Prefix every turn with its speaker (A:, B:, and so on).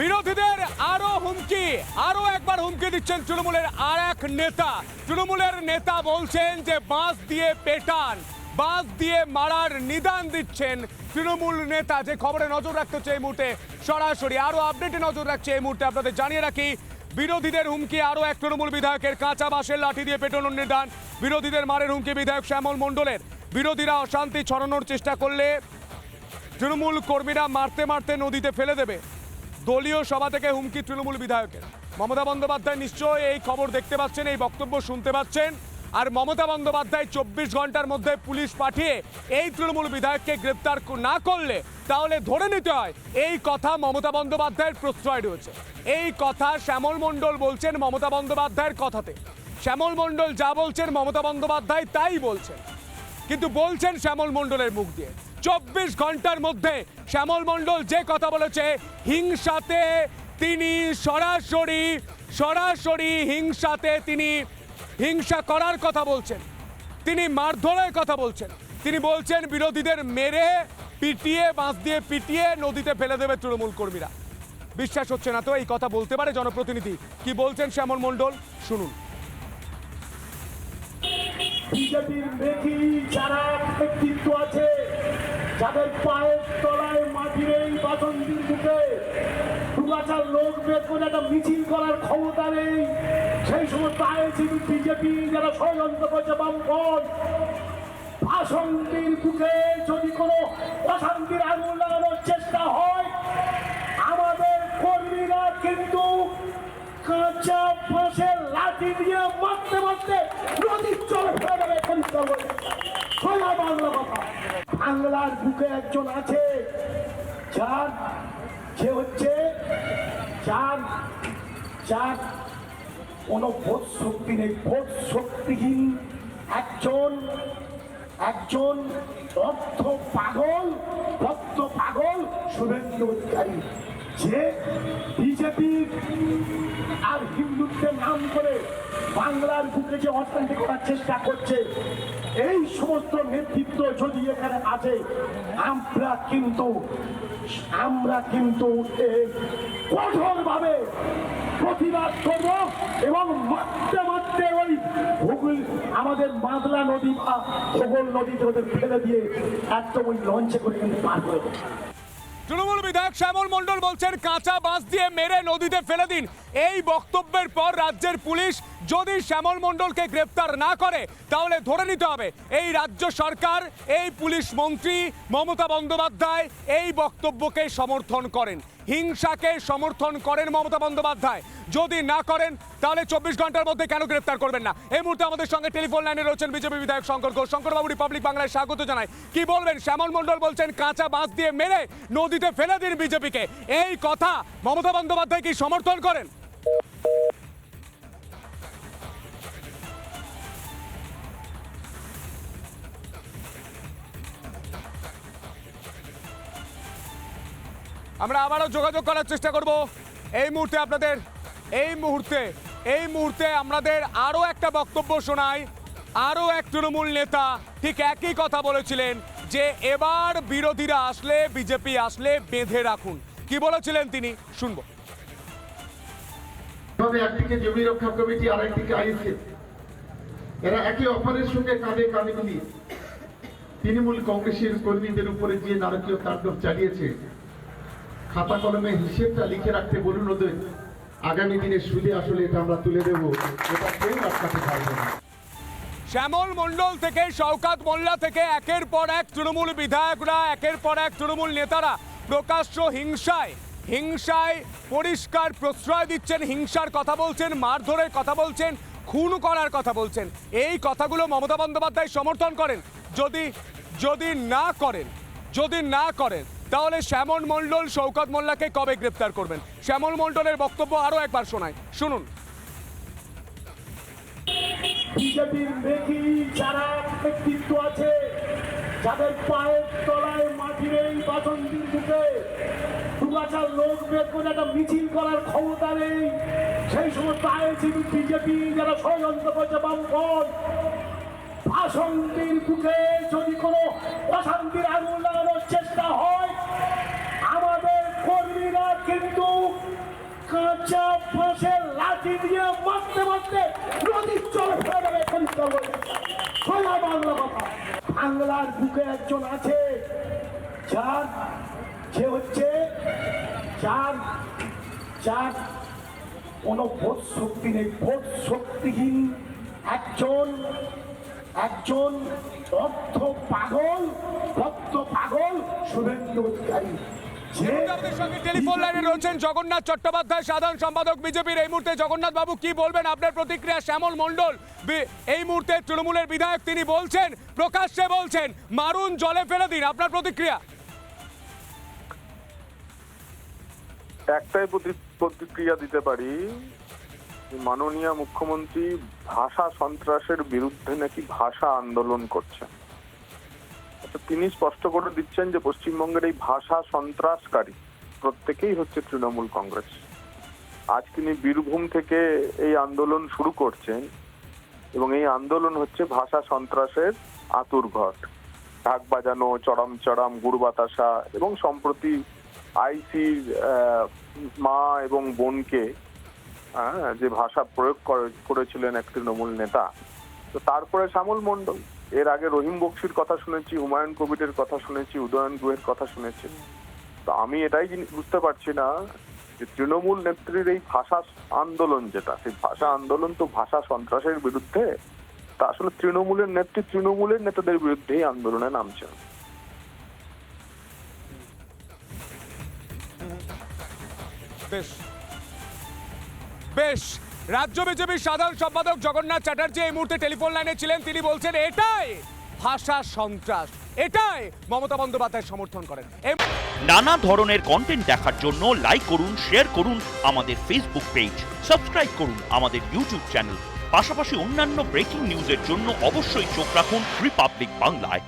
A: বিরোধীদের আরও হুমকি, আরও একবার হুমকি দিচ্ছেন তৃণমূলের আর এক নেতা। তৃণমূলের নেতা বলছেন যে বাঁশ দিয়ে পেটান, বাঁশ দিয়ে মারার নিদান দিচ্ছেন তৃণমূল নেতা। যে খবরে নজর রাখতে হচ্ছে এই মুহূর্তে, সরাসরি আরও আপডেটে নজর রাখছে এই মুহূর্তে আপনাদের জানিয়ে রাখি, বিরোধীদের হুমকি আরও এক তৃণমূল বিধায়কের কাঁচা বাঁশের লাঠি দিয়ে পেটানোর নিদান, বিরোধীদের মারের হুমকি বিধায়ক শ্যামল মণ্ডলের। বিরোধীরা অশান্তি ছড়ানোর চেষ্টা করলে তৃণমূল কর্মীরা মারতে মারতে নদীতে ফেলে দেবে। দলীয় সভা থেকে হুমকি তৃণমূল বিধায়কের। মমতা বন্দ্যোপাধ্যায় নিশ্চয়ই এই খবর দেখতে পাচ্ছেন, এই বক্তব্য শুনতে পাচ্ছেন। আর মমতা বন্দ্যোপাধ্যায় চব্বিশ ঘণ্টার মধ্যে পুলিশ পাঠিয়ে এই তৃণমূল বিধায়ককে গ্রেপ্তার না করলে তাহলে ধরে নিতে হয় এই কথা মমতা বন্দ্যোপাধ্যায়ের প্রশ্রয় রয়েছে। এই কথা শ্যামল মণ্ডল বলছেন মমতা বন্দ্যোপাধ্যায়ের কথাতে। শ্যামল মণ্ডল যা বলছেন মমতা বন্দ্যোপাধ্যায় তাই বলছেন। কিন্তু বলছেন শ্যামল মণ্ডলের মুখ দিয়ে। চব্বিশ ঘণ্টার মধ্যে শ্যামল মণ্ডল যে কথা বলেছে, হিংসাতে তিনি সরাসরি সরাসরি হিংসাতে তিনি হিংসা করার কথা বলছেন। তিনি মারধরের কথা বলছেন। তিনি বলছেন, বিরোধীদের মেরে পিটিয়ে, বাঁশ দিয়ে পিটিয়ে নদীতে ফেলে দেবে তৃণমূল কর্মীরা। বিশ্বাস হচ্ছে না তো, এই কথা বলতে পারে জনপ্রতিনিধি। কি বলছেন শ্যামল মণ্ডল? শুনুন।
B: বিজেপির যাদের পায়ের তলায় মাটির এই বাসন্তীর বুকে দুগাছার লোক বের করে একটা মিছিল করার ক্ষমতা নেই। সেই সমস্ত আইএসিবি বিজেপি যারা ষড়যন্ত্র করছে বামফ্রন্ট বাসন্তীর বুকে যদি কোনো অশান্তির আগুন লাগানোর চেষ্টা হয়, আমাদের কর্মীরা কিন্তু কাঁচা বাঁশের লাঠি দিয়ে মারতে মারতে নদীর চলে ফেলে দেবে পরিষ্কার বলে সোজা বাংলা কথা বাংলার বুকে একজন আছে। যার যে হচ্ছে যার যার কোনো বোধ শক্তি নেই। বোধ শক্তিহীন একজন একজন অর্থ পাগল ভক্ত পাগল শুভেন্দু অধিকারী। যে বিজেপির আর হিন্দুত্বের নাম করে বাংলার বুকে যে অশান্তি করার চেষ্টা করছে এই সমস্ত নেতৃত্ব যদি এখানে আছে, আমরা কিন্তু আমরা কিন্তু এই কঠোরভাবে প্রতিবাদ করব এবং মারতে মারতে ওই হুগলি, আমাদের মাদলা নদী বা ভূগোল নদীতে ওদের ফেলে দিয়ে একদম ওই লঞ্চে করে কিন্তু পার করে দেবো।
A: তৃণমূল বিধায়ক শ্যামল মণ্ডল বলছেন, কাঁচা বাঁশ দিয়ে মেরে নদীতে ফেলে দিন। এই বক্তব্যের পর রাজ্যের পুলিশ যদি শ্যামল মণ্ডলকে গ্রেপ্তার না করে, তাহলে ধরে নিতে হবে, এই রাজ্য সরকার, এই পুলিশ মন্ত্রী মমতা বন্দ্যোপাধ্যায় এই বক্তব্যকে সমর্থন করেন। হিংসাকে সমর্থন করেন মমতা বন্দ্যোপাধ্যায়। যদি না করেন, তাহলে চব্বিশ ঘণ্টার মধ্যে কেন গ্রেপ্তার করবেন না? এই মুহূর্তে আমাদের সঙ্গে টেলিফোন লাইনে রয়েছেন বিজেপি বিধায়ক শঙ্কর ঘোষ। শঙ্করবাবু রিপাবলিক বাংলায় স্বাগত জানাই কি বলবেন? শ্যামল মণ্ডল বলছেন, কাঁচা বাঁশ দিয়ে মেরে নদীতে ফেলে দিন বিজেপিকে। এই কথা মমতা বন্দ্যোপাধ্যায় কি সমর্থন করেন? আমরা আবারও যোগাযোগ করার চেষ্টা করব। এই মুহূর্তে আপনাদের, এই মুহূর্তে এই মুহূর্তে আমাদের আরও একটা বক্তব্য শোনাই। আরও এক তৃণমূল নেতা ঠিক একই কথা বলেছিলেন যে এবার বিরোধীরা আসলে, বিজেপি আসলে বেঁধে রাখুন। কি বলেছিলেন তিনি? শুনব।
C: একদিকে জমি রক্ষা কমিটি আর একদিকে এরা অপরের সঙ্গে কাঁধে কাঁধে মিলিয়ে তৃণমূল কংগ্রেসের কর্মীদের উপরে যে নারকীয় তাণ্ডব চালিয়েছে খাতা কলমে হিসেবটা লিখে রাখতে বলুন ওদের। আগামী দিনে সুদে আসলে এটা আমরা তুলে দেবো। এটা কেউ আটকাতে পারবে না।
A: শ্যামল মণ্ডল থেকে শওকাত মোল্লা থেকে একের পর এক তৃণমূল বিধায়করা, একের পর এক তৃণমূল নেতারা প্রকাশ্য হিংসায় হিংসায় পরিষ্কার প্রশ্রয় দিচ্ছেন, হিংসার কথা বলছেন, মারধরের কথা বলছেন, খুন করার কথা বলছেন। এই কথাগুলো মমতা বন্দ্যোপাধ্যায় সমর্থন করেন। যদি যদি না করেন, যদি না করেন তাহলে শ্যামল মণ্ডল শওকত মোল্লাকে কবে গ্রেপ্তার করবেন? শ্যামল মণ্ডলের বক্তব্য আরও একবার শোনায় শুনুন।
B: বিজেপির মেথি যারা আছে, যাদের পায়ের তলায় মাটির এই বাসন্তীর বুকে দুগাছার লোক বের করে একটা মিছিল করার ক্ষমতা নেই, সেই সমস্ত আইএসিবি বিজেপি, যারা ষড়যন্ত্র করছে বামফ্রন্ট। বাসন্তীর বুকে যদি কোনো অশান্তির আগুন লাগানোর চেষ্টা হয় আমাদের কর্মীরা কিন্তু কাঁচা ফাঁসে লাঠি দিয়ে মারতে মারতে নদীর জলে ফেলে দেবে পরিষ্কার বলে সোজা বাংলা কথা। বাংলার বুকে একজন আছে। যার, সে হচ্ছে যার যার কোনো বোধ শক্তি নেই। বোধ শক্তিহীন একজন একজন অর্থ পাগল ভক্ত পাগল শুভেন্দু অধিকারী।
A: টেলিফোন লাইনে রয়েছেন জগন্নাথ চট্টোপাধ্যায়, সাধারণ সম্পাদক বিজেপির। এই মুহূর্তে জগন্নাথ বাবু, কি বলবেন আপনার প্রতিক্রিয়া? শ্যামল মণ্ডল এই মুহূর্তে তৃণমূলের বিধায়ক তিনি বলছেন, প্রকাশ্যে বলছেন, মারুন জলে ফেলে দিন। আপনার প্রতিক্রিয়া?
D: একটাই প্রতিক্রিয়া দিতে পারি মাননীয় মুখ্যমন্ত্রী ভাষা সন্ত্রাসের বিরুদ্ধে নাকি ভাষা আন্দোলন করছেন। তিনি স্পষ্ট করে দিচ্ছেন যে পশ্চিমবঙ্গের এই ভাষা সন্ত্রাসকারী প্রত্যেকেই হচ্ছে তৃণমূল কংগ্রেস। আজ তিনি বীরভূম থেকে এই আন্দোলন শুরু করছেন এবং এই আন্দোলন হচ্ছে ভাষা সন্ত্রাসের আতুরঘট ঢাক বাজানো চড়াম চড়াম গুড় বাতাসা এবং সম্প্রতি আইসির মা এবং বোনকে যে ভাষা প্রয়োগ করে- করেছিলেন এক তৃণমূল নেতা। তো তারপরে শ্যামল মণ্ডল এর আগে রহিম বক্সির কথা শুনেছি, হুমায়ুন কবিরের কথা শুনেছি, উদয়ন গুহের কথা শুনেছি। তো আমি এটাই বুঝতে পারছি না যে তৃণমূল নেত্রীর এই ভাষা আন্দোলন যেটা, সেই ভাষা আন্দোলন তো ভাষা সন্ত্রাসের বিরুদ্ধে। তা আসলে তৃণমূলের নেত্রী তৃণমূলের নেতাদের বিরুদ্ধেই আন্দোলনে নামছেন
A: বেশ। বেশ। রাজ্য বিজেপির সাধারণ সম্পাদক জগন্নাথ চ্যাটার্জি এই মুহূর্তে টেলিফোন লাইনে ছিলেন। তিনি বলছেন, এটাই ভাষা সন্ত্রাস। এটাই মমতা বন্দ্যোপাধ্যায় সমর্থন করেন।
E: নানা ধরনের কন্টেন্ট দেখার জন্য লাইক করুন শেয়ার করুন আমাদের ফেসবুক পেজ সাবস্ক্রাইব করুন আমাদের ইউটিউব চ্যানেল পাশাপাশি অন্যান্য ব্রেকিং নিউজের জন্য অবশ্যই চোখ রাখুন রিপাবলিক বাংলায়